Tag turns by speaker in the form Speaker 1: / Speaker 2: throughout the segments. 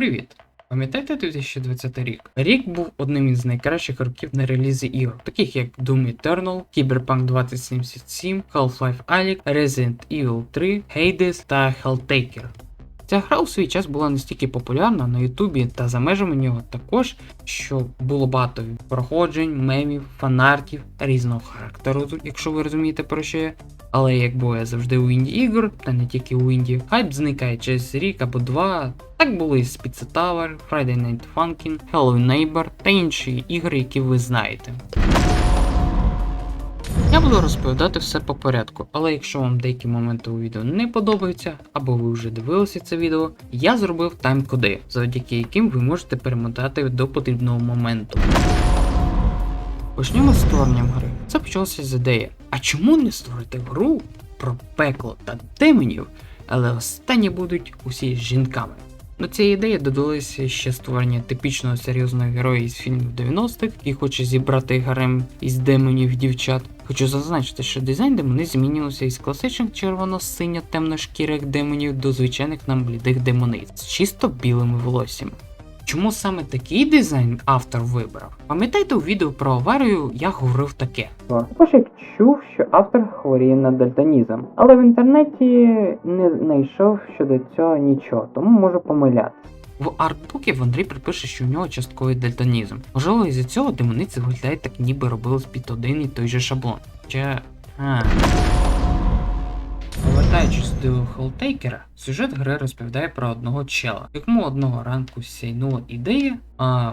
Speaker 1: Привіт! Пам'ятаєте 2020 рік? Рік був одним із найкращих років на релізи ігор, таких як Doom Eternal, Cyberpunk 2077, Half-Life Alyx, Resident Evil 3, Hades та Helltaker. Ця гра у свій час була настільки популярна на Ютубі та за межами нього також, що було багато проходжень, мемів, фанартів різного характеру, якщо ви розумієте про що я. Але як буває завжди у інді ігор, та не тільки у інді, хайп зникає через рік або два. Так було і з Pizza Tower, Friday Night Funkin', Hello Neighbor та інші ігри, які ви знаєте. Я буду розповідати все по порядку, але якщо вам деякі моменти у відео не подобаються, або ви вже дивилися це відео, я зробив тайм-коди, завдяки яким ви можете перемотати до потрібного моменту. Почнемо з створенням гри. Це почалося з ідеї. А чому не створити гру про пекло та демонів, але останні будуть усі жінками? До цієї ідеї додалося ще створення типічного серйозного героя із фільмів 90-х, який хоче зібрати гарем із демонів дівчат. Хочу зазначити, що дизайн демони змінювався із класичних червоно-синьо темношкірих демонів до звичайних нам блідих демониць з чисто білими волоссями. Чому саме такий дизайн автор вибрав? Пам'ятаєте, у відео про аварію я говорив таке. Пошик чув, що автор хворіє на дальтонізм, але в інтернеті не знайшов щодо цього нічого, тому можу помилятися. В артбукі Андрій припише, що у нього частковий дальтонізм. Можливо, із-за цього демониці виглядають так, ніби робили під один і той же шаблон. Чи... А. Повертаючись до Хелтейкера, сюжет гри розповідає про одного чела, якому одного ранку сяйнула ідея, а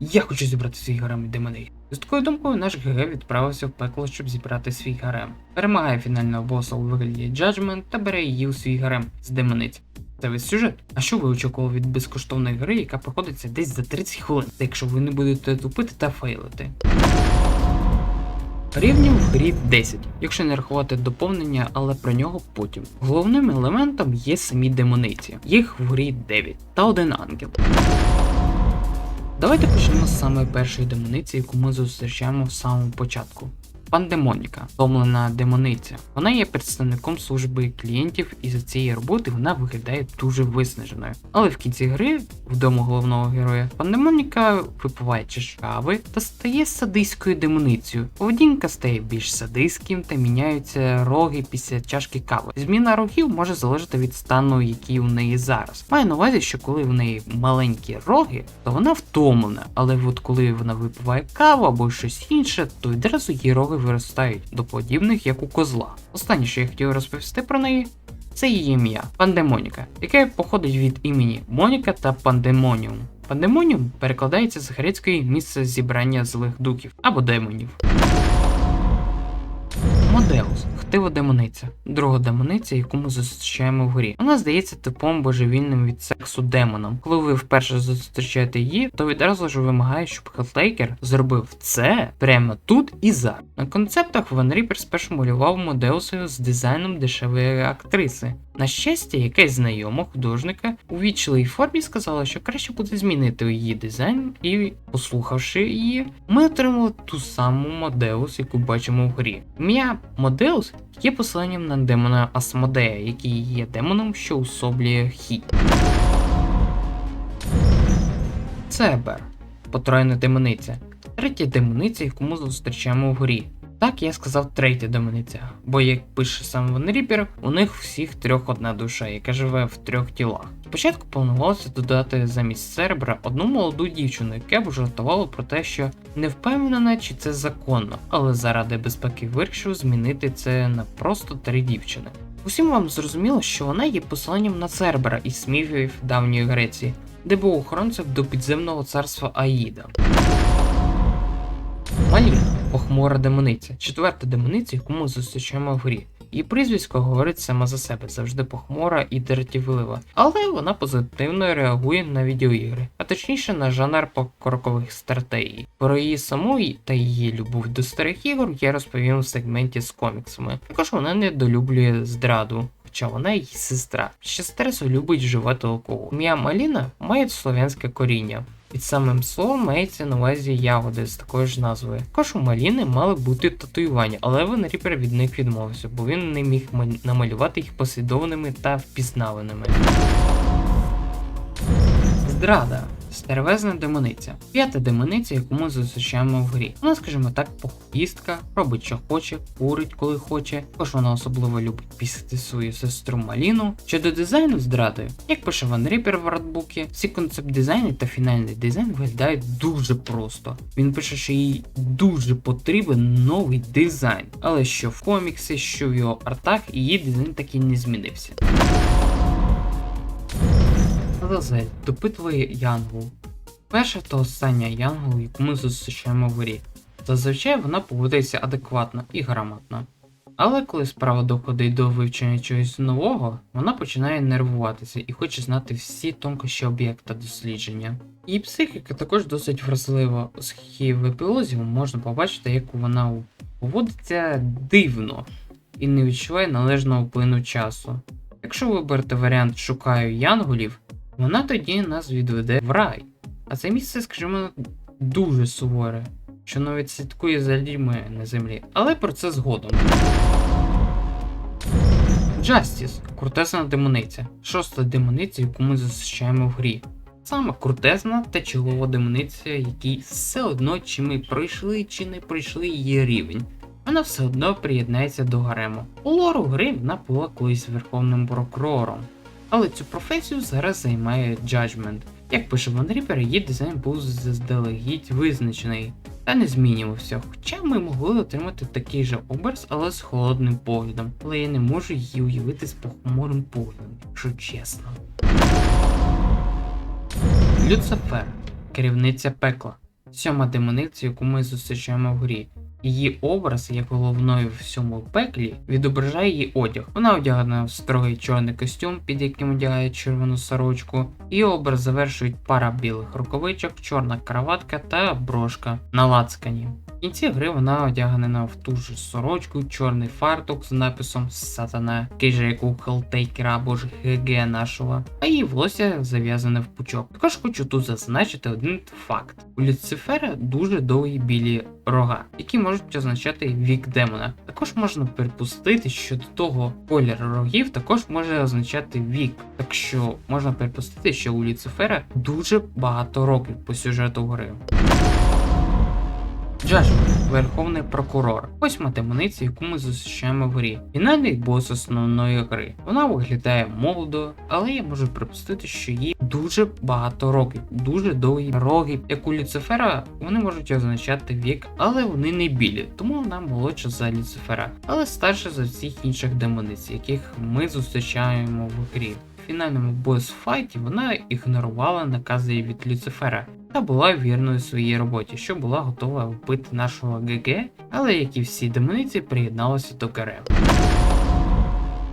Speaker 1: я хочу зібрати свій гарем демоней. З такою думкою наш ГГ відправився в пекло, щоб зібрати свій гарем. Перемагає фінального боса у вигляді Judgment та бере її у свій гарем з демониць. Це весь сюжет. А що ви очікували від безкоштовної гри, яка проходиться десь за 30 хвилин, якщо ви не будете тупити та фейлити? Рівнів в грі 10, якщо не рахувати доповнення, але про нього потім. Головним елементом є самі демониці, їх в грі 9 та один ангел. Давайте почнемо з самої першої демониці, яку ми зустрічаємо в самому початку. Пандемоніка, втомлена демониця. Вона є представником служби клієнтів, і за цієї роботи вона виглядає дуже виснаженою. Але в кінці гри, вдома головного героя, пандемоніка випиває чаш кави та стає садистською демоницею. Поведінка стає більш садистським та міняються роги після чашки кави. Зміна рогів може залежати від стану, який у неї зараз. Маю на увазі, що коли в неї маленькі роги, то вона втомлена, але от коли вона випиває каву або щось інше, то відразу її роги виростають до подібних, як у козла. Останнє, що я хотів розповісти про неї, це її ім'я Пандемоніка, яке походить від імені Моніка та Пандемоніум. Пандемоніум перекладається з грецької місце зібрання злих дуків або демонів. Модеус хтива демониця, друга демониця, яку ми зустрічаємо в грі. Вона здається типом божевільним від сексу демоном. Коли ви вперше зустрічаєте її, то відразу ж вимагає, щоб Хелтейкер зробив це прямо тут і зараз. На концептах Ван Ріпер спершу малював Модеусою з дизайном дешевої актриси. На щастя, якась знайома художника у вічливій формі сказала, що краще буде змінити її дизайн, і, послухавши її, ми отримали ту саму Модеус, яку бачимо в грі. Ім'я Модеус є посиланням на демона Асмодея, який є демоном, що усоблює хі. Цебер потроєна демониця. Третя демониця, яку ми зустрічаємо в грі. Так я сказав третя демониця, бо як пише сам Ван Ріпер, у них всіх трьох одна душа, яка живе в трьох тілах. Спочатку планувалося додати замість Цербера одну молоду дівчину, яка б жартувала про те, що не впевнена, чи це законно, але заради безпеки вирішив змінити це на просто три дівчини. Усім вам зрозуміло, що вона є посиланням на Цербера із міфів давньої Греції, де був охоронцем до підземного царства Аїда. Маліна похмура демониця, четверта демониця, яку ми зустрічаємо в грі. Її прізвисько говорить сама за себе, завжди похмура і дратівлива, але вона позитивно реагує на відеоігри, а точніше на жанр покрокових стратегій. Про її саму та її любов до старих ігор я розповім в сегменті з коміксами. Також вона недолюблює зраду. Хоча вона її сестра. Ще стресу любить вживати алкоголь. Ім'я Маліна має слов'янське коріння. Під самим словом мається на увазі ягоди з такою ж назвою. Також у Маліни мали бути татуювання, але Венріпер від них відмовився, бо він не міг намалювати їх послідовними та впізнаваними. Здрада. Стервезна демониця. П'ята демониця, яку ми зустрічаємо в грі. Вона, скажімо так, похуїстка, робить що хоче, курить коли хоче. Також вона особливо любить пісити свою сестру Маліну. Щодо дизайну зрадою, як пише Ван Ріпер в артбукі, всі концепт дизайни та фінальний дизайн виглядають дуже просто. Він пише, що їй дуже потрібен новий дизайн, але що в коміксі, що в його артах, її дизайн так і не змінився. Лазель, допитливий Янгол. Перша та остання Янгол, яку ми зустрічаємо в грі. Зазвичай вона поводиться адекватно і грамотно. Але коли справа доходить до вивчення чогось нового, вона починає нервуватися і хоче знати всі тонкощі об'єкта дослідження. Її психіка також досить вразлива, оскільки в епілозі можна побачити, як вона поводиться дивно і не відчуває належного вплину часу. Якщо виберете варіант Шукаю янголів, вона тоді нас відведе в рай. А це місце, скажімо, дуже суворе, що навіть слідкує за людьми на землі. Але про це згодом. Джастіс крутезна демониця. Шоста демониця, яку ми зустрічаємо в грі. Саме крутезна та чолова демониця, якій все одно, чи ми пройшли, чи не пройшли її рівень. Вона все одно приєднається до гарему. У лору гри вона була колись верховним прокурором. Але цю професію зараз займає Judgment. Як пише Ван Ріпер, її дизайн був заздалегідь визначений та не змінювався. Хоча ми могли отримати такий же образ, але з холодним поглядом. Але я не можу її уявити з похмурим поглядом, якщо чесно. Люцифер, керівниця пекла, сьома демониця, яку ми зустрічаємо в грі. Її образ, як головної в всьому пеклі, відображає її одяг. Вона одягнена в строгий чорний костюм, під яким одягає червону сорочку. Її образ завершують пара білих рукавичок, чорна краватка та брошка на лацкані. В кінці гри вона одягнена в ту ж сорочку, чорний фартук з написом Сатана, у Хелтейкера або ж ГГ нашого, а її волосся зав'язане в пучок. Також хочу тут зазначити один факт: у Люцифера дуже довгі білі рога, які можуть означати вік демона. Також можна припустити, що до того колір рогів також може означати вік, так що можна припустити, що у Люцифера дуже багато років по сюжету гри. Джаджмент, Верховний прокурор. Восьма демониця, яку ми зустрічаємо в грі. Фінальний бос основної гри. Вона виглядає молодо, але я можу припустити, що їй дуже багато років, дуже довгі роги. Як у Люцифера, вони можуть означати вік, але вони не білі, тому вона молодша за Люцифера, але старша за всіх інших демониць, яких ми зустрічаємо в грі. В фінальному босс-файті вона ігнорувала накази від Люцифера та була вірною своїй роботі, що була готова вбити нашого ГГ, але як і всі демониці приєдналася до КРМ.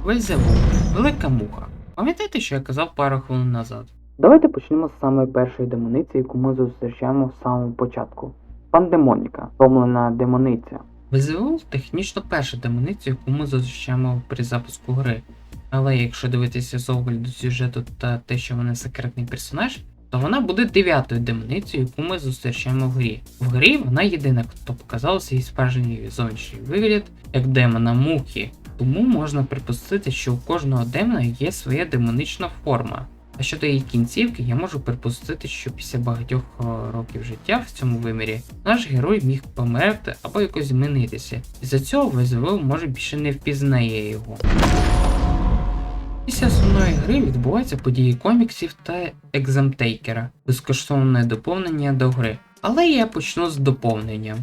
Speaker 1: Вельзевул, велика муха. Пам'ятаєте, що я казав пару хвилин назад? Давайте почнемо з самої першої демониці, яку ми зустрічаємо в самому початку. Пандемоніка, втомлена демониця. Вельзевул технічно перша демониця, яку ми зустрічаємо при запуску гри. Але якщо дивитися з огляду сюжету та те, що вона секретний персонаж, то вона буде дев'ятою демоницею, яку ми зустрічаємо в грі. В грі вона єдина, хто показав свій справжній зовнішній вигляд як демона мухи. Тому можна припустити, що у кожного демона є своя демонічна форма. А щодо її кінцівки, я можу припустити, що після багатьох е, років життя в цьому вимірі наш герой міг померти або якось змінитися. І за цього ВЗВ може більше не впізнає його. Після основної гри відбуваються події коміксів та екзамтейкера, безкоштовне доповнення до гри. Але я почну з доповнення.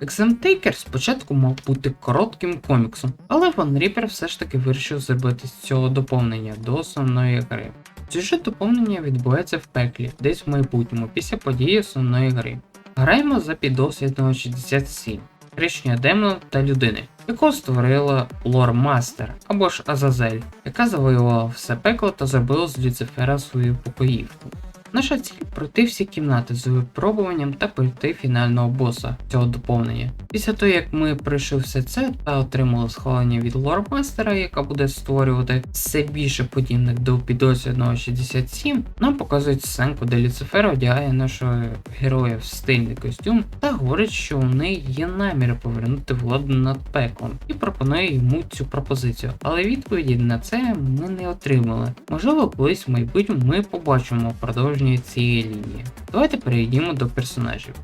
Speaker 1: Екзамтейкер спочатку мав бути коротким коміксом, але Ван Ріпер все ж таки вирішив зробити з цього доповнення до основної гри. Сюжет доповнення відбувається в пеклі, десь в майбутньому, після події основної гри. Граємо за піддослідного 67, рішення демона та людини, якого створила Лор Мастер або ж Азазель, яка завоювала все пекло та зробила з Люцифера свою покоївку. Наша ціль пройти всі кімнати з випробуванням та пройти фінального боса цього доповнення. Після того, як ми пройшли все це та отримали схвалення від лормастера, яка буде створювати все більше подібних до підослідного 67, нам показують сценку, де Люцифер одягає нашого героя в стильний костюм та говорить, що у неї є наміри повернути владу над пеклом і пропонує йому цю пропозицію. Але відповіді на це ми не отримали. Можливо, колись в майбутньому ми побачимо продовження цієї лінії. Давайте перейдімо до персонажів.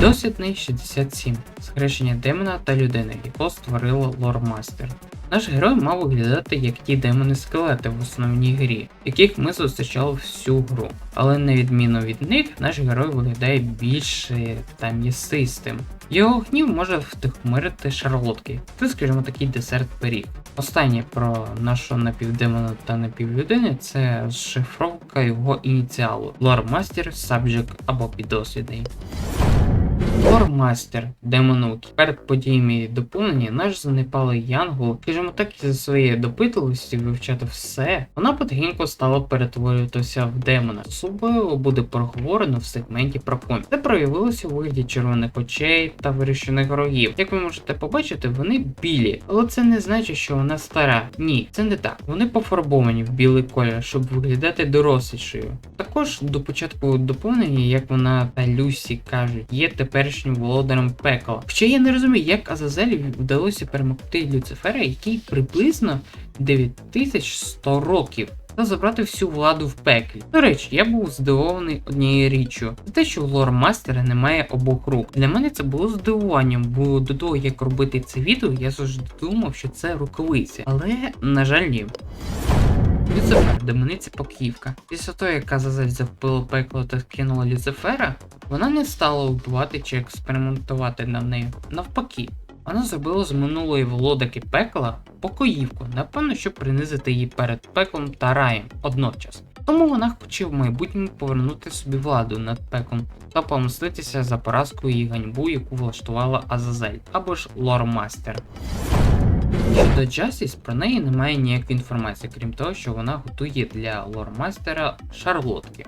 Speaker 1: Досвідний 67. Схрещення демона та людини, якого створила лормастер. Наш герой мав виглядати як ті демони-скелети в основній грі, яких ми зустрічали всю гру. Але на відміну від них, наш герой виглядає більш та м'ясистим. Його гнів може втихомирити шарлотки, це, скажімо, такий десерт пиріг. Останнє про нашого напівдемона та напівлюдини це шифровка його ініціалу Лормастер, Subject або підослідний. Лормастер демонуки. Перед подіями доповнення наш занепалий Янгол, скажімо так, із своєї допитливості вивчати все, вона потихеньку стала перетворюватися в демона. Особливо буде проговорено в сегменті про поміч. Це проявилося у вигляді червоних очей та вирішених рогів. Як ви можете побачити, вони білі, але це не значить, що вона стара. Ні, це не так. Вони пофарбовані в білий колір, щоб виглядати дорослішою. Також до початку доповнення, як вона та Люсі кажуть, є теперішнім володарем пекла. Хоча я не розумію, як Азазелі вдалося перемогти Люцифера, який приблизно 9100 років. Та забрати всю владу в пеклі. До речі, я був здивований однією річчю. За те, що у лор-мастера немає обох рук. Для мене це було здивуванням, бо до того, як робити це відео, я завжди думав, що це рукавиця. Але, на жаль, ні. Люцифер, демониця поківка. Після того, як Азазель завпила пекло та скинула Люцифера, вона не стала вбивати чи експериментувати над нею. Навпаки, вона зробила з минулої володарки пекла покоївку, напевно, щоб принизити її перед пеклом та раєм одночас. Тому вона хоче в майбутньому повернути собі владу над пеклом та помститися за поразку і ганьбу, яку влаштувала Азазель або ж Лормастер. Щодо Джастіс, про неї немає ніякої інформації, крім того, що вона готує для лормастера шарлотки.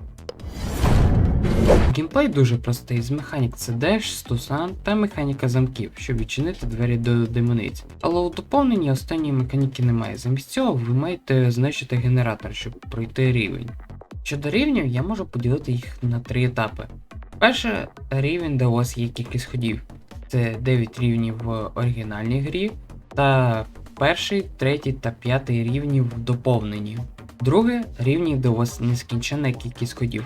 Speaker 1: Геймплей дуже простий, з механік це деш, стусан та механіка замків, щоб відчинити двері до демониць. Але у доповненні останньої механіки немає. Замість цього ви маєте знищити генератор, щоб пройти рівень. Щодо рівнів, я можу поділити їх на три етапи. Перше рівень, де у вас є кількість ходів. Це 9 рівнів в оригінальній грі, та перший, третій та п'ятий рівні в доповненні. Друге рівні, де у вас нескінченна кількість ходів.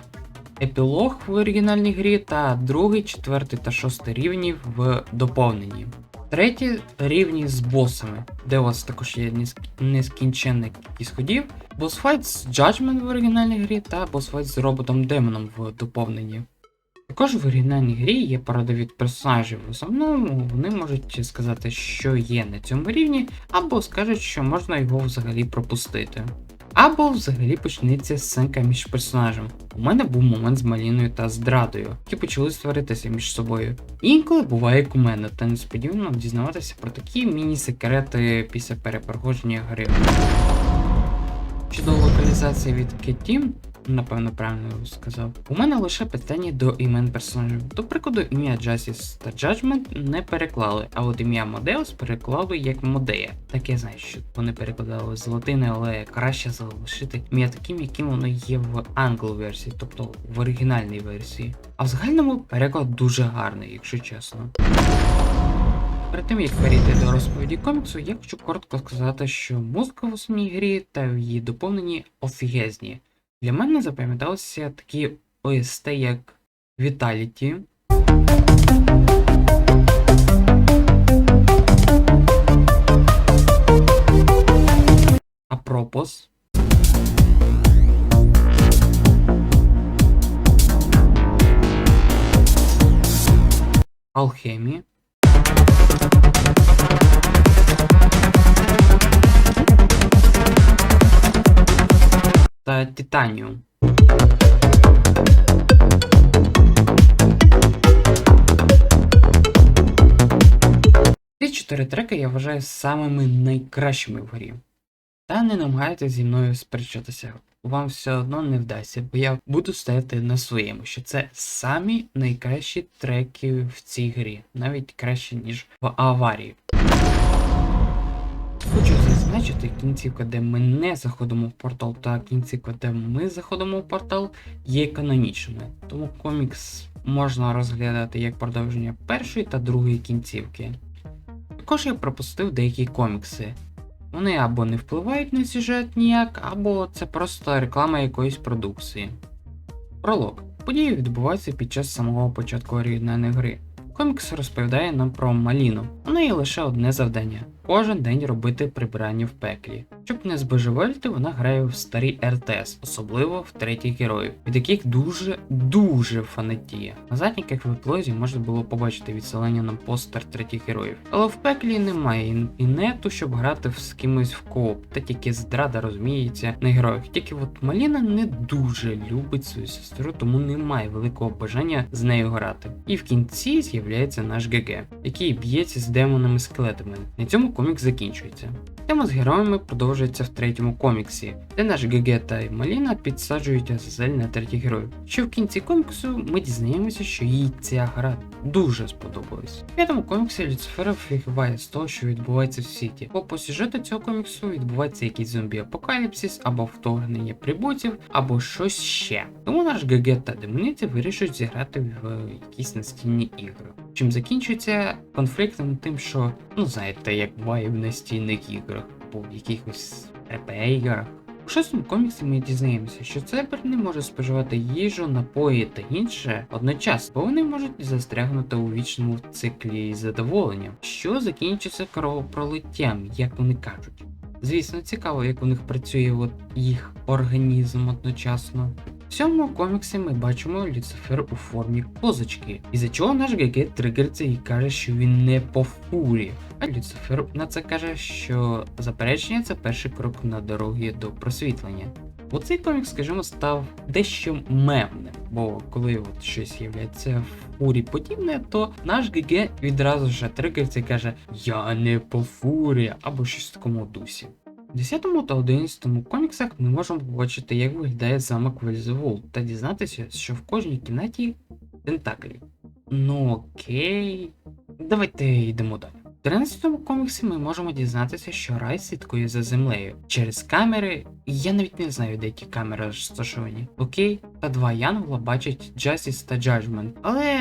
Speaker 1: Епілог в оригінальній грі та другий, четвертий та шостий рівні в доповненні. Треті рівні з босами, де у вас також є неск- нескінченна кількість ходів. Босфайт з Judgment в оригінальній грі та босфайт з роботом демоном в доповненні. Також в оригінальній грі є поради від персонажів. В основному вони можуть сказати, що є на цьому рівні, або скажуть, що можна його взагалі пропустити. Або взагалі почнеться сценка між персонажем. У мене був момент з Маліною та Здрадою, які почали сваритися між собою. Інколи буває як у мене, та несподівано дізнаватися про такі міні-секрети після перепроходження гри. Щодо локалізації від Keteam, напевно правильно сказав, у мене лише питання до імен персонажів. До прикладу, ім'я Justice та Judgment не переклали, а от ім'я Модеус переклали як Модея. Так я знаю, що вони перекладали з латини, але краще залишити ім'я таким, яким воно є в англ-версії, тобто в оригінальній версії. А в загальному переклад дуже гарний, якщо чесно. Перед тим як перейти до розповіді коміксу, я хочу коротко сказати, що музика в основній грі та в її доповненні офігезні. Для мене запам'яталися такі ОСТ, як Vitality, Апропос, Алхемі, та Титаніум. Ці чотири треки я вважаю самими найкращими в грі. Та не намагайтеся зі мною сперечатися. вам все одно не вдасться, бо я буду стояти на своєму, що це самі найкращі треки в цій грі, навіть краще, ніж в аварії. Хочу зазначити, кінцівка, де ми не заходимо в портал, та кінцівка, де ми заходимо в портал, є канонічними. Тому комікс можна розглядати як продовження першої та другої кінцівки. Також я пропустив деякі комікси. Вони або не впливають на сюжет ніяк, або це просто реклама якоїсь продукції. Пролог. Події відбуваються під час самого початку оригінальної гри. Комікс розповідає нам про Маліну. У неї лише одне завдання кожен день робити прибирання в пеклі. Щоб не збожеволіти, вона грає в старі РТС, особливо в третіх героїв, від яких дуже дуже фанатіє. На задніках в еплозі можна було побачити відселення на постер третіх героїв. Але в пеклі немає ін- інету, щоб грати з кимось в кооп, та тільки здрада розуміється на героях. Тільки от Маліна не дуже любить свою сестру, тому немає великого бажання з нею грати. І в кінці з'являється наш ГГ, який б'ється з демонами скелетами. На цьому комікс закінчується. Тема з героями продовжується в третьому коміксі, де наш ГГ та Маліна підсаджують Азазель на третіх героїв. Що в кінці коміксу ми дізнаємося, що їй ця гра дуже сподобалась. В п'ятому коміксі Люцифер фігває з того, що відбувається в світі. Бо по сюжету цього коміксу відбувається якийсь зомбі-апокаліпсис, або вторгнення прибутів, або щось ще. Тому наш ГГ та демониці вирішують зіграти в якісь настільні ігри. Чим закінчується конфліктом тим, що, ну знаєте, як буває в настільних іграх, або в якихось РП-іграх. У шостому коміксі ми дізнаємося, що Цебер не може споживати їжу, напої та інше одночасно, бо вони можуть застрягнути у вічному циклі задоволення, що закінчиться кровопролиттям, як вони кажуть. Звісно, цікаво, як у них працює от їх організм одночасно. В цьому коміксі ми бачимо Люцифер у формі козочки, із-за чого наш ГГ тригериться і каже, що він не по фурі. А Люцифер на це каже, що заперечення це перший крок на дорогі до просвітлення. Бо цей комік, скажімо, став дещо мемним, бо коли от щось являється фурі подібне, то наш ГГ відразу ж тригериться і каже Я не по фурі, або щось в такому дусі. У 10 та 11 коміксах ми можемо побачити, як виглядає замок Вельзевул, та дізнатися, що в кожній кімнаті тентаклі. Ну окей. Давайте йдемо далі. В 13 коміксі ми можемо дізнатися, що Рай слідкує за землею через камери. Я навіть не знаю, де ті камери розташовані. Окей, та два Янгола бачать Justice та Judgment, але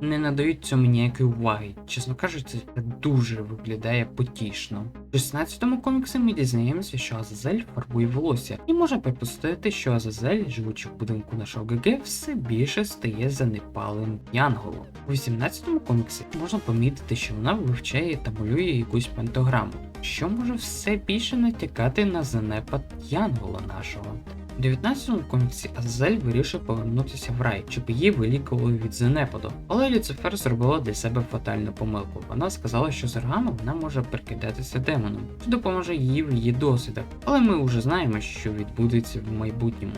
Speaker 1: не надають цьому ніякої уваги. Чесно кажучи, це дуже виглядає потішно. В 16-му коміксі ми дізнаємося, що Азазель фарбує волосся, і можна припустити, що Азазель, живучи в будинку нашого ГГ, все більше стає занепалим янголом. У 18-му коміксі можна помітити, що вона вивчає та малює якусь пентограму, що може все більше натякати на занепад янгола нашого. У 19-му коміксі Азазель вирішив повернутися в рай, щоб її вилікували від занепаду. Але Люцифер зробила для себе фатальну помилку. Вона сказала, що з рогами вона може прикидатися демоном, що допоможе їй в її досвідах. Але ми вже знаємо, що відбудеться в майбутньому.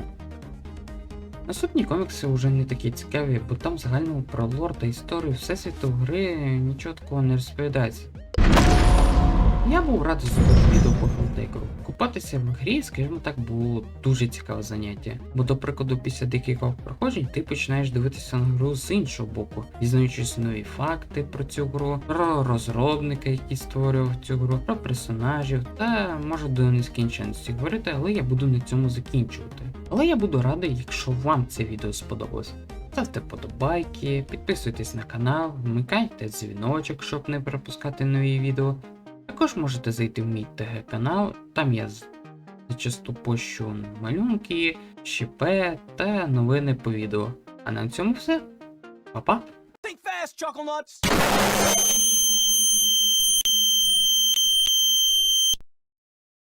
Speaker 1: Наступні комікси вже не такі цікаві, бо там загально про лор та історію всесвіту гри нічого такого не розповідається. Я був радий відео по Фронтейкеру. Купатися в грі, скажімо так, було дуже цікаве заняття. Бо, до прикладу, після декількох проходжень ти починаєш дивитися на гру з іншого боку, дізнаючись нові факти про цю гру, про розробника, який створював цю гру, про персонажів, та можу до нескінченності говорити, але я буду на цьому закінчувати. Але я буду радий, якщо вам це відео сподобалось. Ставте подобайки, підписуйтесь на канал, вмикайте дзвіночок, щоб не пропускати нові відео. Також можете зайти в мій ТГ канал, там я зачасту пощу малюнки, ЩП та новини по відео. А на цьому все. Па-па!